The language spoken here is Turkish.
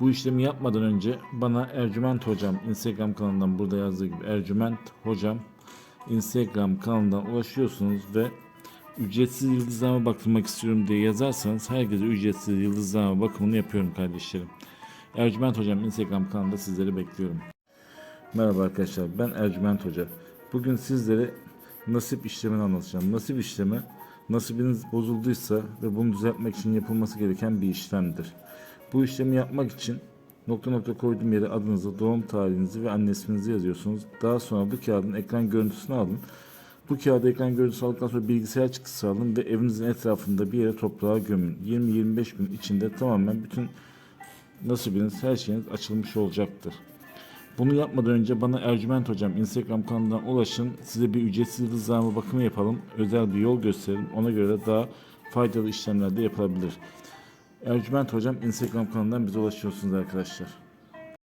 bu işlemi yapmadan önce bana Ercüment Hocam Instagram kanalından burada yazdığı gibi Ercüment Hocam Instagram kanalından ulaşıyorsunuz ve ücretsiz yıldızlama baktırmak istiyorum diye yazarsanız herkese ücretsiz yıldızlama bakımını yapıyorum kardeşlerim. Ercüment Hocam Instagram kanalında sizleri bekliyorum. Merhaba arkadaşlar ben Ercüment Hoca. Bugün sizlere nasip işlemini anlatacağım. Nasip işlemi nasibiniz bozulduysa ve bunu düzeltmek için yapılması gereken bir işlemdir. Bu işlemi yapmak için nokta nokta koyduğum yere adınızı, doğum tarihinizi ve anne isminizi yazıyorsunuz. Daha sonra bu kağıdın ekran görüntüsünü alın. Bu kağıdı ekran görüntüsü aldıktan sonra bilgisayar çıktısı alın ve evinizin etrafında bir yere toprağa gömün. 20-25 gün içinde tamamen bütün nasibiniz, her şeyiniz açılmış olacaktır. Bunu yapmadan önce bana Ercüment Hocam Instagram kanalından ulaşın. Size bir ücretsiz yıldızlama bakımı yapalım. Özel bir yol gösterin. Ona göre daha faydalı işlemler de yapılabilir. Ercüment Hocam Instagram kanalından bize ulaşıyorsunuz arkadaşlar.